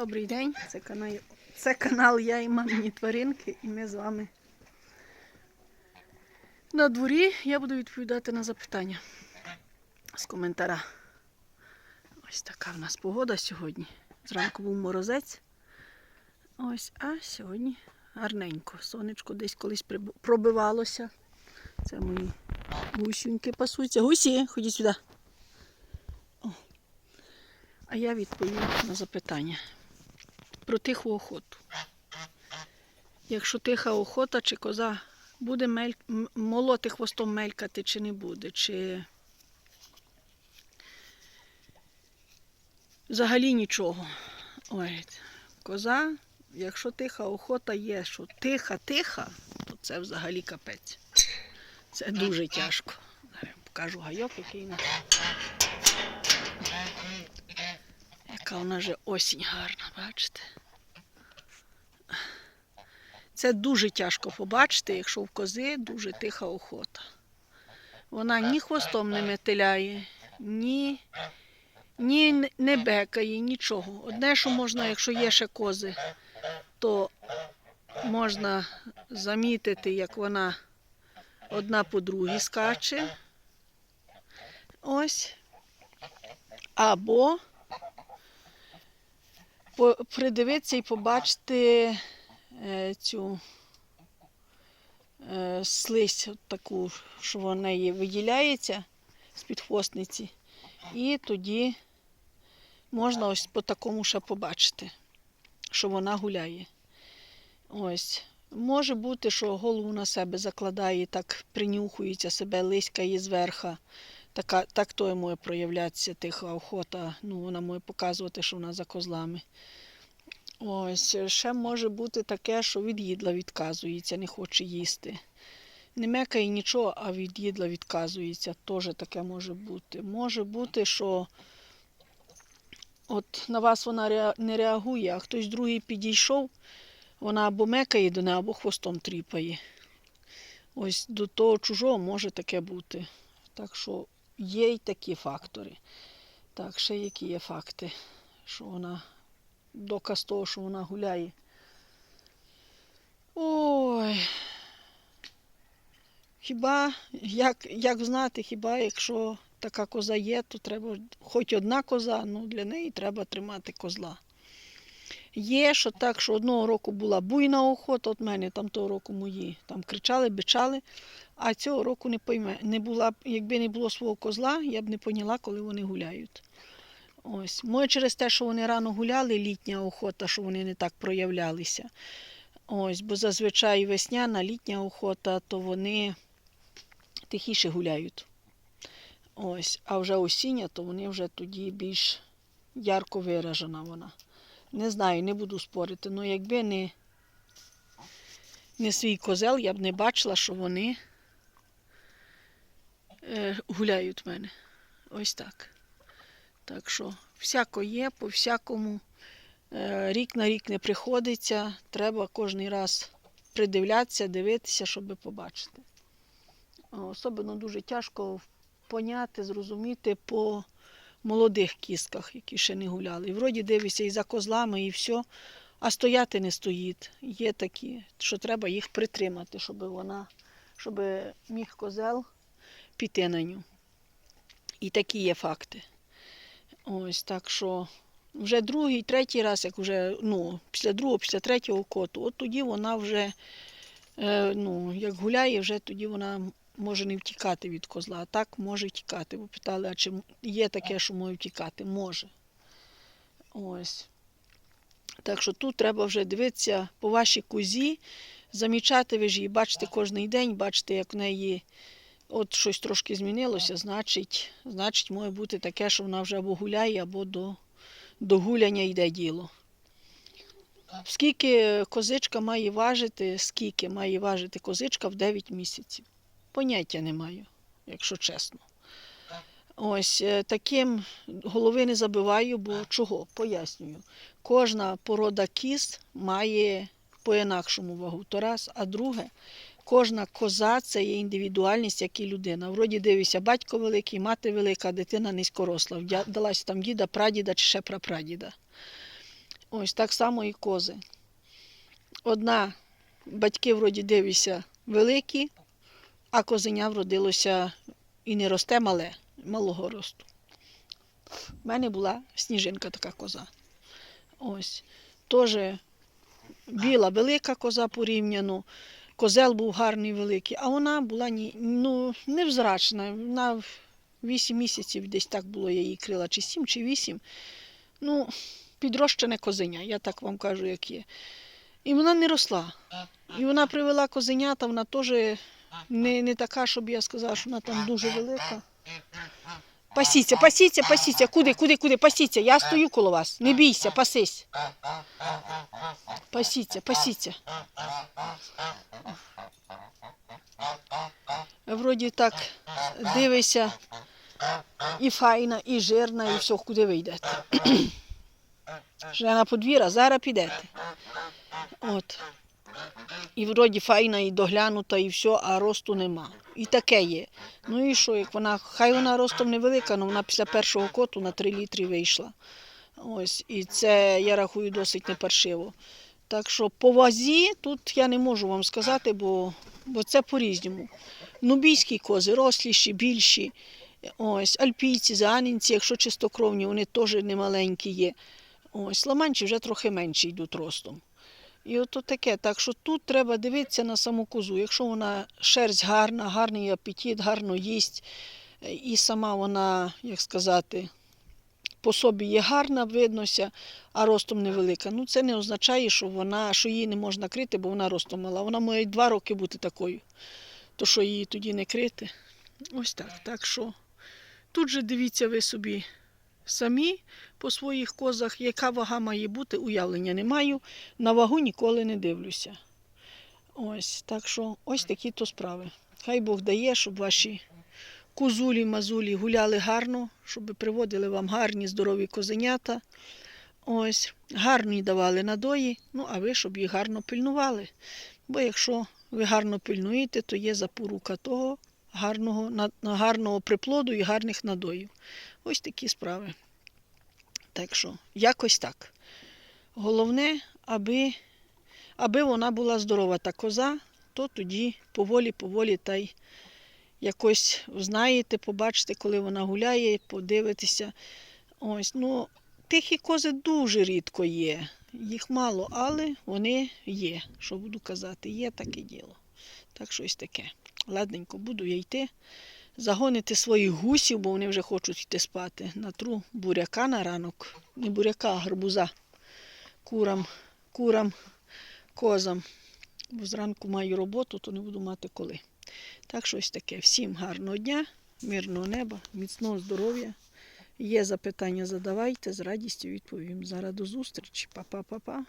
Добрий день, це канал, це канал Я і мамині тваринки, і ми з вами на дворі. Я буду відповідати на запитання з коментара. Ось така в нас погода сьогодні. Зранку був морозець. Ось, а сьогодні гарненько. Сонечко десь колись пробивалося. Це мої гусюньки пасуться. Гусі, ходіть сюди. О. А я відповім на запитання про тиху охоту. Якщо тиха охота, чи коза буде мель... молоти хвостом мелькати, чи не буде, чи взагалі нічого. Ой, коза, якщо тиха охота є, що тиха-тиха, то це взагалі капець. Це дуже тяжко. Покажу гайок, який на. Яка вона вже осінь гарна, бачите? Це дуже тяжко побачити, якщо в кози дуже тиха охота. Вона ні хвостом не метиляє, ні, ні не бекає, нічого. Одне, що можна, якщо є ще кози, то можна замітити, як вона одна по другій скаче. Ось. Або придивитися і побачити е, цю е, слизь таку, що в неї виділяється з-під хвостниці. І тоді можна ось по такому ще побачити, що вона гуляє. Ось. Може бути, що голову на себе закладає, так принюхується себе, лиськає зверха. Така, так то може проявлятися тиха охота. Ну, вона може показувати, що вона за козлами. Ось, ще може бути таке, що від їдла відказується, не хоче їсти. Не мекає нічого, а від їдла відказується. Теж таке може бути. Може бути, що от на вас вона не реагує, а хтось другий підійшов, вона або мекає до неї, або хвостом тріпає. Ось до того чужого може таке бути. Так що є й такі фактори. Так, ще які є факти, що вона доказ того, що вона гуляє. Ой. Хіба, як, як знати, хіба якщо така коза є, то треба хоч одна коза, ну для неї треба тримати козла. Є, що так, що одного року була буйна охота, от мене там того року мої там кричали, бичали, а цього року не пойме. Не була, якби не було свого козла, я б не поняла, коли вони гуляють. Ось. Може, через те, що вони рано гуляли, літня охота, що вони не так проявлялися. Ось, бо зазвичай весняна, літня охота, то вони тихіше гуляють. Ось. А вже осіння, то вони вже тоді більш ярко виражена вона. Не знаю, не буду спорити. але якби не, не свій козел, я б не бачила, що вони е, гуляють в мене. Ось так. Так що всяко є, по всякому. Е, Рік на рік не приходиться. Треба кожен раз придивлятися, дивитися, щоб побачити. Особливо дуже тяжко поняти, зрозуміти по молодих кісках, які ще не гуляли. І вроді дивишся і за козлами, і все, а стояти не стоїть. Є такі, що треба їх притримати, щоб вона, щоб міг козел піти на ню. І такі є факти. Ось так що вже другий, третій раз, як вже, ну, після другого, після третього коту, от тоді вона вже, е, ну, як гуляє, вже тоді вона може не втікати від козла, а так може втікати. Бо питали, а чи є таке, що може втікати? Може. Ось. Так що тут треба вже дивитися по вашій козі, замічати ви ж її, бачите кожен день, бачите, як в неї от щось трошки змінилося, значить, значить, може бути таке, що вона вже або гуляє, або до, до гуляння йде діло. Скільки козичка має важити, скільки має важити козичка в 9 місяців? Поняття не маю, якщо чесно. Ось е, таким голови не забиваю, бо чого? Пояснюю. Кожна порода кіз має по-інакшому вагу. То раз, а друге, кожна коза це є індивідуальність, як і людина. Вроді дивишся, батько великий, мати велика, дитина низькоросла. Далась там діда, прадіда чи ще прапрадіда. Ось так само і кози. Одна, батьки вроді дивися великі, а козеня вродилося і не росте мале, малого росту. У мене була сніжинка така коза. Ось. Теж біла велика коза порівняно. Козел був гарний великий, а вона була ні, ну, невзрачна. Вона в 8 місяців десь так було, я її крила, чи 7, чи 8. Ну, підрощене козеня, я так вам кажу, як є. І вона не росла. І вона привела козенята, вона теж не, не така, щоб я сказала, що вона там дуже велика. Пасіться, пасіться, пасіться. Куди, куди, куди? Пасіться. Я стою коло вас. Не бійся, пасись. Пасіться, пасіться. Вроді так дивися, і файна, і жирна, і все, куди ви йдете. Вже на подвір'я, зараз підете. От. І вроді файна, і доглянута, і все, а росту нема. І таке є. Ну і що, як вона, хай вона ростом невелика, але вона після першого коту на 3 літри вийшла. Ось, і це я рахую досить непаршиво. Так що по вазі тут я не можу вам сказати, бо, бо це по-різному. Нубійські кози росліші, більші. Ось, альпійці, занінці, якщо чистокровні, вони теж немаленькі є. Ось, ламанчі вже трохи менші йдуть ростом. І от таке. Так що тут треба дивитися на саму козу. Якщо вона шерсть гарна, гарний апетит, гарно їсть, і сама вона, як сказати, по собі є гарна, виднося, а ростом невелика. Ну це не означає, що вона, що її не можна крити, бо вона ростом мала. Вона має два роки бути такою. То що її тоді не крити? Ось так. Так що тут же дивіться ви собі самі по своїх козах, яка вага має бути, уявлення не маю. На вагу ніколи не дивлюся. Ось, так що ось такі то справи. Хай Бог дає, щоб ваші козулі, мазулі гуляли гарно, щоб приводили вам гарні, здорові козенята. Ось, гарні давали надої, ну а ви, щоб їх гарно пильнували. Бо якщо ви гарно пильнуєте, то є запорука того гарного, гарного приплоду і гарних надоїв. Ось такі справи. Так що, якось так. Головне, аби, аби вона була здорова та коза, то тоді поволі-поволі та й якось знаєте, побачите, коли вона гуляє, подивитеся. Ось, ну, тихі кози дуже рідко є. Їх мало, але вони є. Що буду казати, є таке діло. Так що ось таке. Ладненько, буду я йти. Загонити своїх гусів, бо вони вже хочуть йти спати. Натру буряка на ранок. Не буряка, а гарбуза. Курам, курам, козам. Бо зранку маю роботу, то не буду мати коли. Так що ось таке. Всім гарного дня, мирного неба, міцного здоров'я. Є запитання, задавайте, з радістю відповім. Зараз до зустрічі. Па-па-па-па.